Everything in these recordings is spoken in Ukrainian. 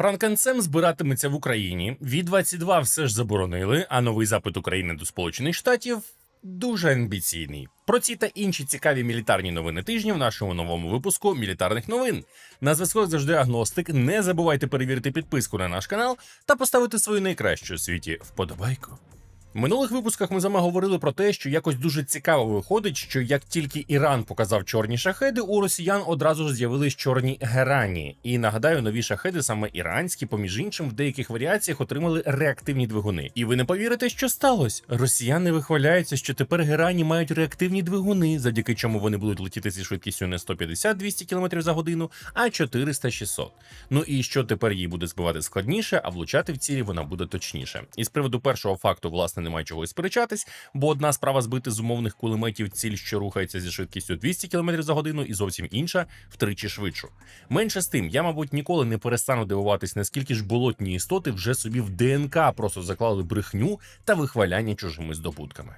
Франкенсем збиратиметься в Україні. Ві 22 все ж заборонили, а новий запит України до Сполучених Штатів дуже амбіційний. Про ці та інші цікаві мілітарні новини тижня в нашому новому випуску мілітарних новин. На зв'язку завжди агностик. Не забувайте перевірити підписку на наш канал та поставити свою найкращу у світі вподобайку. В минулих випусках ми з вами говорили про те, що якось дуже цікаво виходить, що як тільки Іран показав чорні шахеди, у росіян одразу ж з'явились чорні герані. І нагадаю, нові шахеди, саме іранські, поміж іншим, в деяких варіаціях отримали реактивні двигуни. І ви не повірите, що сталося? Росіяни вихваляються, що тепер герані мають реактивні двигуни, завдяки чому вони будуть летіти зі швидкістю не 150-200 км за годину, а 400-600. Ну і що тепер їй буде збивати складніше, а влучати в цілі вона буде точніше. І з приводу першого факту, власне, немає чого і сперечатись, бо одна справа збити з умовних кулеметів ціль, що рухається зі швидкістю 200 км за годину, і зовсім інша втричі швидшу. Менше з тим, я, мабуть, ніколи не перестану дивуватись, наскільки ж болотні істоти вже собі в ДНК просто заклали брехню та вихваляння чужими здобутками.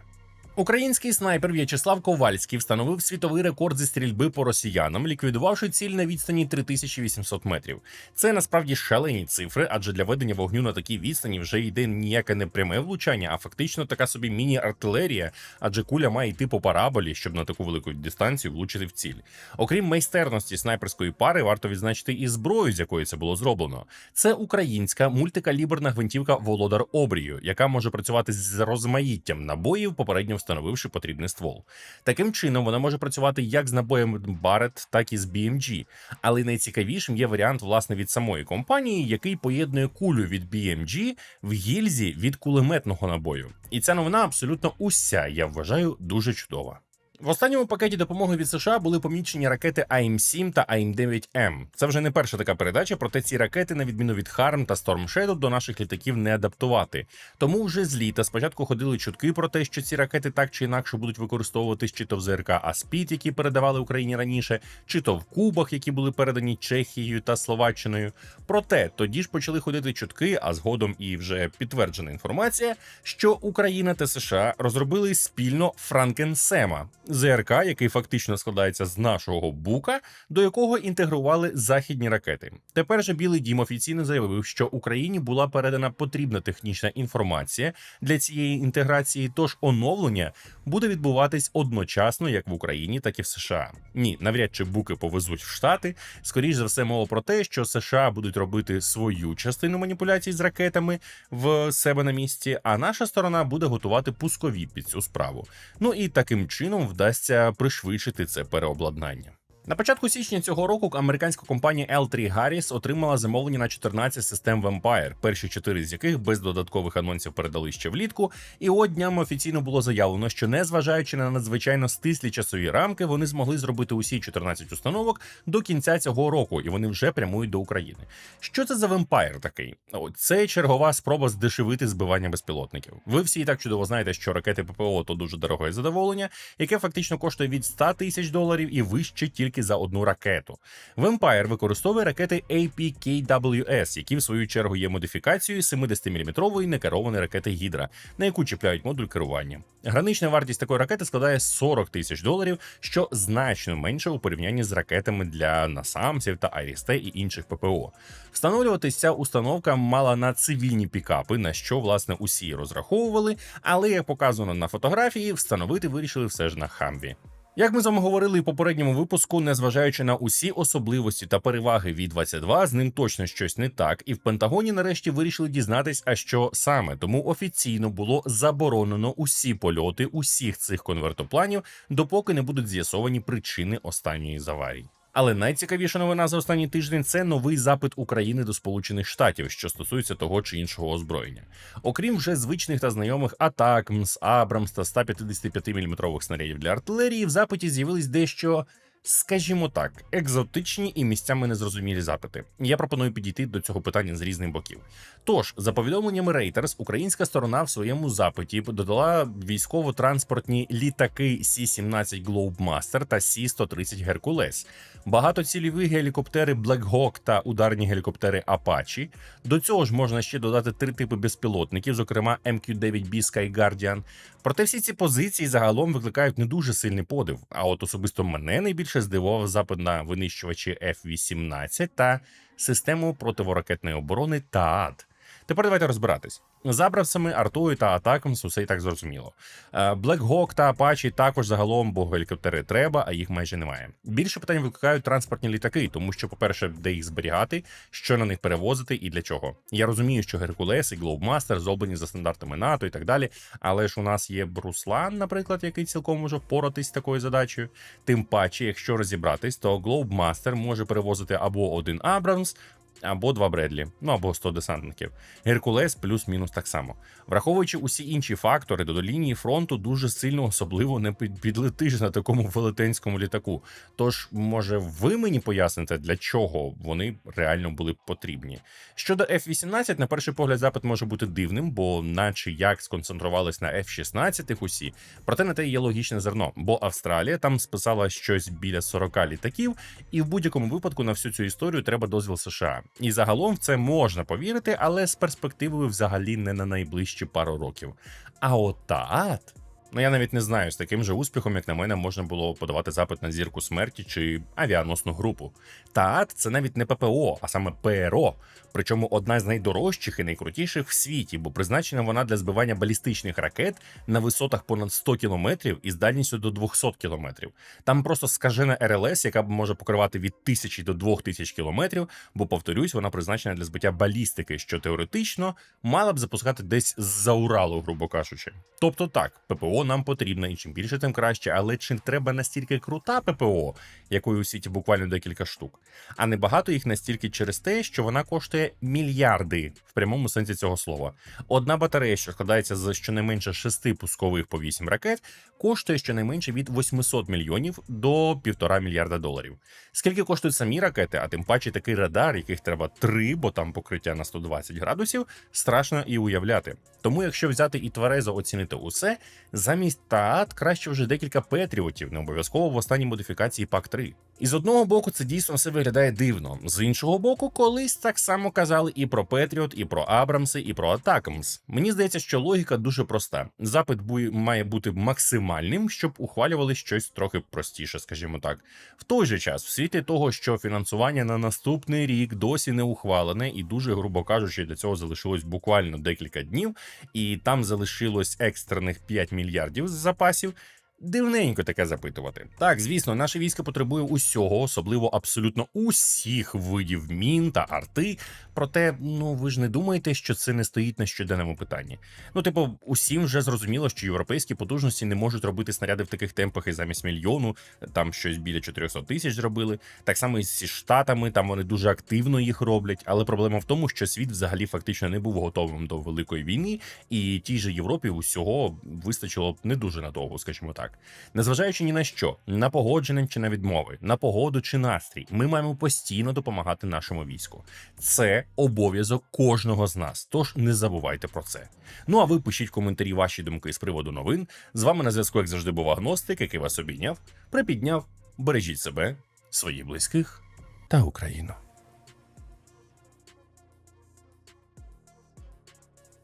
Український снайпер В'ячеслав Ковальський встановив світовий рекорд зі стрільби по росіянам, ліквідувавши ціль на відстані 3800 метрів. Це насправді шалені цифри, адже для ведення вогню на такій відстані вже йде ніяке не пряме влучання, а фактично така собі міні-артилерія, адже куля має йти по параболі, щоб на таку велику дистанцію влучити в ціль. Окрім майстерності снайперської пари, варто відзначити і зброю, з якої це було зроблено. Це українська мультикаліберна гвинтівка Володар Обрію, яка може працювати з розмаїттям набоїв попередньо встановивши потрібний ствол. Таким чином вона може працювати як з набоями Barrett, так і з BMG. Але найцікавішим є варіант власне від самої компанії, який поєднує кулю від BMG в гільзі від кулеметного набою. І ця новина абсолютно уся, я вважаю, дуже чудова. В останньому пакеті допомоги від США були помічені ракети АІМ-7 та АІМ-9М. Це вже не перша така передача, проте ці ракети, на відміну від Харм та Storm Shadow, до наших літаків не адаптувати. Тому вже з літа спочатку ходили чутки про те, що ці ракети так чи інакше будуть використовуватись чи то в ЗРК Аспід, які передавали Україні раніше, чи то в Кубах, які були передані Чехією та Словаччиною. Проте тоді ж почали ходити чутки, а згодом і вже підтверджена інформація, що Україна та США розробили спільно Франкенсема. ЗРК, який фактично складається з нашого бука, до якого інтегрували західні ракети. Тепер же Білий Дім офіційно заявив, що Україні була передана потрібна технічна інформація для цієї інтеграції. Тож оновлення буде відбуватись одночасно як в Україні, так і в США. Ні, навряд чи буки повезуть в Штати. Скоріш за все, мова про те, що США будуть робити свою частину маніпуляцій з ракетами в себе на місці, а наша сторона буде готувати пускові під цю справу. Ну і таким чином вдасться пришвидшити це переобладнання. На початку січня цього року американська компанія L3 Harris отримала замовлення на 14 систем Vampire, перші чотири з яких без додаткових анонсів передали ще влітку. І от днями офіційно було заявлено, що незважаючи на надзвичайно стислі часові рамки, вони змогли зробити усі 14 установок до кінця цього року, і вони вже прямують до України. Що це за Vampire такий? Це чергова спроба здешевити збивання безпілотників. Ви всі і так чудово знаєте, що ракети ППО то дуже дороге задоволення, яке фактично коштує від 100 тисяч доларів і вище тільки за одну ракету. Vampire використовує ракети APKWS, які в свою чергу є модифікацією 70-мм некерованої ракети Гідра, на яку чіпляють модуль керування. Гранична вартість такої ракети складає 40 тисяч доларів, що значно менше у порівнянні з ракетами для насамців та Айрісте і інших ППО. Встановлюватись ця установка мала на цивільні пікапи, на що власне усі розраховували, але як показано на фотографії, встановити вирішили все ж на хамві. Як ми з вами говорили в попередньому випуску, незважаючи на усі особливості та переваги від 22 з ним точно щось не так, і в Пентагоні нарешті вирішили дізнатись, а що саме тому офіційно було заборонено усі польоти усіх цих конвертопланів, допоки не будуть з'ясовані причини останньої з аварій. Але найцікавіша новина за останній тиждень це новий запит України до Сполучених Штатів, що стосується того чи іншого озброєння. Окрім вже звичних та знайомих атак, МС Абрамс та 155 мм снарядів для артилерії, в запиті з'явились дещо. Скажімо так, екзотичні і місцями незрозумілі запити. Я пропоную підійти до цього питання з різних боків. Тож, за повідомленнями Reuters, українська сторона в своєму запиті додала військово-транспортні літаки Сі-17 Globemaster та Сі-130 Hercules, багатоцільові гелікоптери Black Hawk та ударні гелікоптери Apache. До цього ж можна ще додати три типи безпілотників, зокрема MQ-9B Sky Guardian. Проте всі ці позиції загалом викликають не дуже сильний подив. А от особисто мене найбільше найбільше здивував запит на винищувачі F-18 та систему противоракетної оборони ТААД. Тепер давайте розбиратись. З Абрамсами, Артою та Атаком усе і так зрозуміло. Е, Black Hawk та Apache також загалом, бо гелікоптери треба, а їх майже немає. Більше питань викликають транспортні літаки, тому що, по-перше, де їх зберігати, що на них перевозити і для чого. Я розумію, що Геркулес і Глоубмастер зроблені за стандартами НАТО і так далі. Але ж у нас є Бруслан, наприклад, який цілком може впоратись з такою задачею. Тим паче, якщо розібратись, то Глоубмастер може перевозити або один Абрамс. Або два Бредлі, ну або 100 десантників. Геркулес плюс-мінус так само. Враховуючи усі інші фактори, до лінії фронту дуже сильно особливо не підлетиш на такому велетенському літаку. Тож, може, ви мені поясните, для чого вони реально були потрібні. Щодо F-18, на перший погляд, запит може бути дивним, бо наче як сконцентрувались на F-16 усі, проте на те є логічне зерно, бо Австралія там списала щось біля 40 літаків, і в будь-якому випадку на всю цю історію треба дозвіл США. І загалом в це можна повірити, але з перспективою взагалі не на найближчі пару років. А от ТААТ... Ну я навіть не знаю, з таким же успіхом, як на мене, можна було подавати запит на зірку смерті чи авіаносну групу. ТААТ це навіть не ППО, а саме ПРО. Причому одна з найдорожчих і найкрутіших в світі, бо призначена вона для збивання балістичних ракет на висотах понад 100 кілометрів і з дальністю до 200 кілометрів. Там просто скажена РЛС, яка може покривати від 1000 до 2000 кілометрів, бо повторюсь, вона призначена для збиття балістики, що теоретично мала б запускати десь з-за Уралу, грубо кажучи. Тобто так, ППО нам потрібна, і чим більше, тим краще, але чи треба настільки крута ППО, якої у світі буквально декілька штук, а не багато їх настільки через те, що вона коштує мільярди в прямому сенсі цього слова. Одна батарея, що складається з щонайменше шести пускових по 8 ракет, коштує щонайменше від 800 мільйонів до півтора мільярда доларів. Скільки коштують самі ракети, а тим паче такий радар, яких треба три, бо там покриття на 120 градусів, страшно і уявляти. Тому, якщо взяти і тверезо оцінити усе, замість ТААТ краще вже декілька петріотів, не обов'язково в останній модифікації пак 3 І з одного боку, це дійсно все виглядає дивно. З іншого боку, колись так само казали і про Петріот, і про Абрамси, і про Атакамс. Мені здається, що логіка дуже проста. Запит має бути максимальним, щоб ухвалювали щось трохи простіше, скажімо так. В той же час, в світлі того, що фінансування на наступний рік досі не ухвалене, і дуже грубо кажучи, для цього залишилось буквально декілька днів, і там залишилось екстрених 5 мільярдів з запасів. Дивненько таке запитувати. Так, звісно, наше військо потребує усього, особливо абсолютно усіх видів мін та арти. Проте, ну ви ж не думаєте, що це не стоїть на щоденному питанні. Ну, типу, усім вже зрозуміло, що європейські потужності не можуть робити снаряди в таких темпах і замість мільйону, там щось біля 400 тисяч зробили. Так само і зі штатами, там вони дуже активно їх роблять. Але проблема в тому, що світ взагалі фактично не був готовим до великої війни, і тій же Європі усього вистачило б не дуже надовго, скажімо так. Незважаючи ні на що, на погодження чи на відмови, на погоду чи настрій, ми маємо постійно допомагати нашому війську. Це обов'язок кожного з нас. Тож не забувайте про це. Ну а ви пишіть в коментарі ваші думки з приводу новин. З вами на зв'язку, як завжди, був агностик, який вас обійняв, припідняв. Бережіть себе, своїх близьких та Україну.